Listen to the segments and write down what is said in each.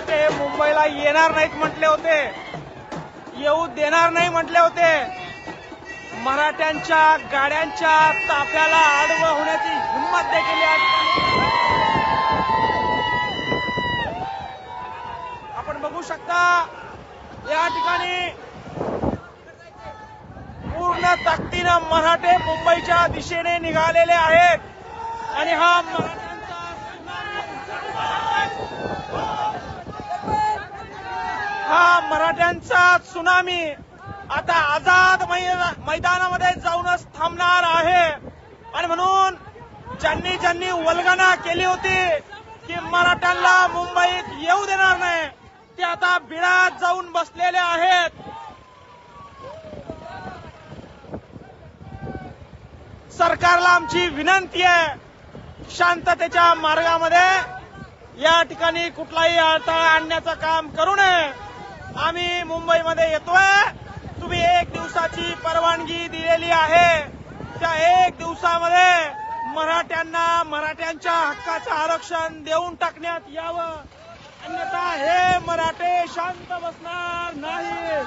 मराठे मुंबईला येणार नाहीत म्हटले होते. येऊ देणार नाही म्हटले होते. मराठ्यांच्या गाड्यांच्या ताफ्याला आडवं होण्याची हिंमत देखील आपण बघू शकता या ठिकाणी पूर्ण ताकदीनं मराठे मुंबईच्या दिशेने निघालेले आहेत. आणि हा हा मराठ्यांचा सुनामी आता आझाद मैदानामध्ये जाऊनच थांबणार आहे. आणि म्हणून ज्यांनी ज्यांनी वल्गना केली होती की मराठ्यांना मुंबईत येऊ देणार नाही ते आता बिळात जाऊन बसलेले आहेत. सरकारला आमची विनंती आहे शांततेच्या मार्गामध्ये या ठिकाणी कुठलाही अडथळा आणण्याचं काम करू नये. आम्ही मुंबईमध्ये येतोय. तुम्ही एक दिवसाची परवानगी दिलेली आहे. त्या एक दिवसामध्ये मराठ्यांना मराठ्यांच्या हक्काचं आरक्षण देऊन टाकण्यात यावं. अन्यथा हे मराठे शांत बसणार नाही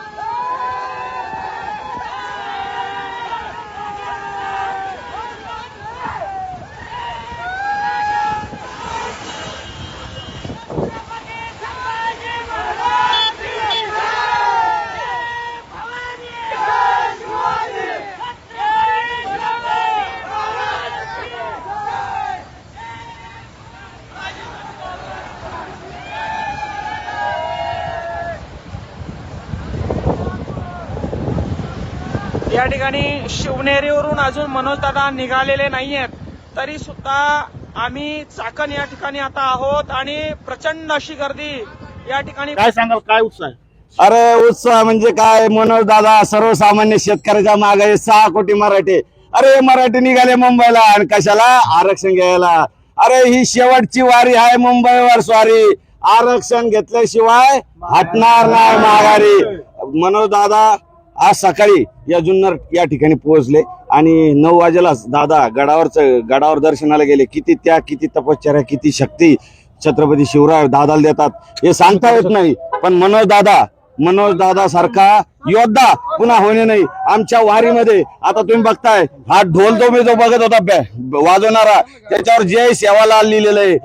या ठिकाणी शिवनेरीवरून अजून मनोजदादा निघालेले नाहीयेत. तरी सुद्धा आम्ही चाकण या ठिकाणी आता आहोत आणि प्रचंड अशी गर्दी या ठिकाणी काय सांगाल काय उत्साह अरे उत्साह म्हणजे काय? मनोज दादा सर्वसामान्य शेतकऱ्याच्या मागे सहा कोटी मराठे. अरे मराठी निघाले मुंबईला. आणि कशाला? आरक्षण घ्यायला. अरे ही शेवटची वारी आहे मुंबईवर स्वारी. आरक्षण घेतल्याशिवाय हटणार नाही माघारी. मनोज दादा आज सकाळी या जुन्नर या ठिकाणी पोहोचले आणि नऊ वाजेलाच दादा गडावरच गडावर दर्शनाला गेले. किती त्या किती तपश्चर्या किती शक्ती छत्रपती शिवराय दादाला देतात हे सांगता येत नाही. पण मनोज दादा मनोज दादा सारखा योद्धा पुन्हा होणे नाही. आमच्या वारीमध्ये आता तुम्ही बघताय हा ढोल तो मी जो बघत होता वाजवणारा त्याच्यावर जय सेवालाल लिहिलेलं आहे.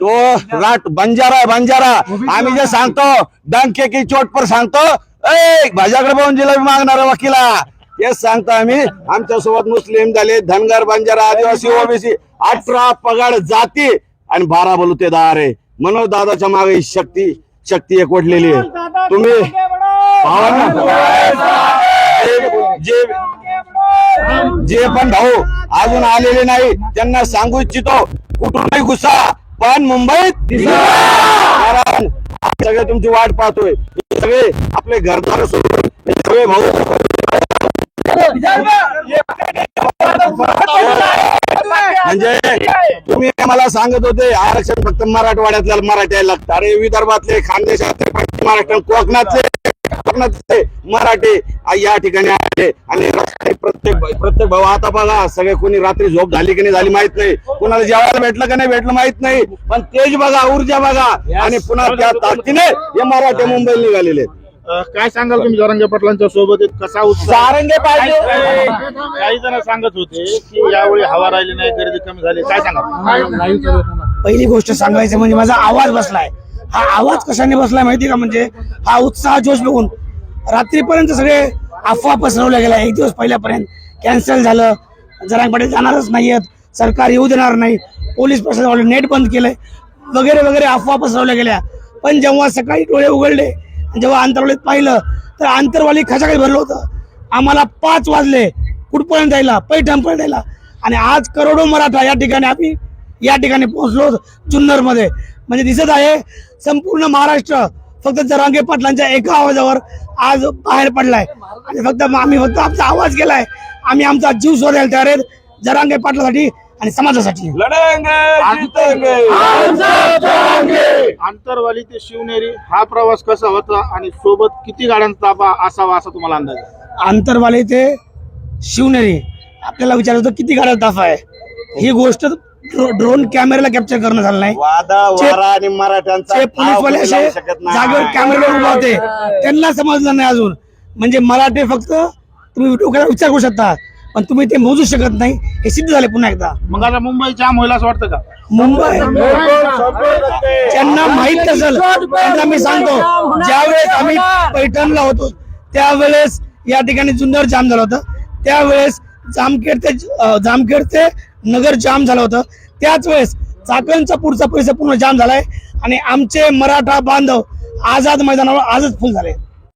तो राट बंजारा आहे बंजारा. आम्ही जे सांगतो डंके की चोट पर सांगतो ए भाज्याकडे पाहून जिलेबी मागणारा वकिला. तेच सांगतो आम्ही आमच्यासोबत मुस्लिम झाले धनगर बंजारा आदिवासी ओबीसी अठरा पगाड जाती आणि बारा बलुतेदार आहे. मनोज दादाच्या मागे शक्ती शक्ती एकवटलेली आहे. तुम्ही जे जे पण भाऊ अजून आलेले नाही त्यांना सांगू इच्छितो कुठूनही घुसा. पण मुंबईत कारण सगळे तुमची वाट पाहतोय. सगळे आपले घरदार सोडून सगळे भाऊ. म्हणजे तुम्ही मला सांगत होते आरक्षण फक्त मराठवाड्यातल्या मराठ्याला लागतं. अरे विदर्भातले खानदेशातले पश्चिम महाराष्ट्र कोकणातले. कोकणातले मराठी. या ठिकाणी आले आणि रस्ते प्रत्येक प्रत्येक भाऊ आता बघा सगळे कोणी रात्री झोप झाली की नाही झाली माहीत नाही. कुणाला जेवायला भेटलं का नाही भेटलं माहीत नाही. पण तेज बघा ऊर्जा बघा. आणि पुन्हा त्या ताकदीने हे मराठे मुंबईला निघालेले आहेत. काय सांगाल तुम्ही जरांगे पाटलांच्या सोबत? कसा उत्साह? सारंगे पाहिजे काही जण सांगत होते की यावेळी हवा राहिली नाही गर्दी कमी झाली. काय सांगाल? पहिली गोष्ट सांगायचं म्हणजे माझा आवाज बसलाय. हा आवाज कशाने बसलाय माहिती का? म्हणजे हा उत्साह जोश बघून रात्रीपर्यंत सगळे अफवा पसरवल्या गेल्या एक दिवस पहिल्यापर्यंत कॅन्सल झालं. जरांकडे जाणारच नाही आहेत सरकार येऊ देणार नाही. पोलीस प्रशासन नेट बंद केलंय. वगैरे वगैरे अफवा पसरवल्या गेल्या. पण जेव्हा सकाळी डोळे उघडले जेव्हा आंतरवालीत पाहिलं तर आंतरवाली खचाखच भरलं होतं. आम्हाला पाच वाजले. कुठपर्यंत यायला पैठणपर्यंत जायला. आणि आज करोडो मराठा या ठिकाणी आम्ही या ठिकाणी पोहोचलो जुन्नरमध्ये. म्हणजे दिसत आहे संपूर्ण महाराष्ट्र फक्त जरांगे पाटलांच्या एका आवाजावर आज बाहेर पडलाय. आणि फक्त आम्ही फक्त आमचा आवाज केलाय. आम्ही आमचा जीव सोडायला तयार आहेत. जरांगे पाटलासाठी आणि समाजासाठी. आंतरवाली ते शिवनेरी हा प्रवास कसा होता आणि सोबत किती गाड्यांचा ताबा असावा असा तुम्हाला अंदाज? आंतरवाले ते शिवनेरी. आपल्याला विचारत होतं किती गाड्या ताफा आहे? ही गोष्ट ड्रोन कॅमेऱ्याला कॅप्चर करणं झालं नाही. वादा जे- वारा आणि मराठ्यांचा पोलीसवाले असे लावू शकत नाही. जागेवर कॅमेऱ्यावर उभा होते त्यांना समजलं नाही अजून. म्हणजे मराठी फक्त तुम्ही डोक्याला विचार करू शकता. पण तुम्ही ते मोजू शकत नाही. हे सिद्ध झाले पुन्हा एकदा. मग आता मुंबई जाम होईल असं वाटतं का? मुंबई? ज्यांना माहीत नसेल त्यांना मी सांगतो. ज्यावेळेस आम्ही पैठणला होतो त्यावेळेस या ठिकाणी जुन्नर जाम झालं होतं. त्यावेळेस जामखेड ते जामखेड ते नगर जाम झालं होतं. त्याच वेळेस चाकणचा पुढचा परिसर पूर्ण जाम झालाय. आणि आमचे मराठा बांधव आझाद मैदानावर आजच फुल झाले.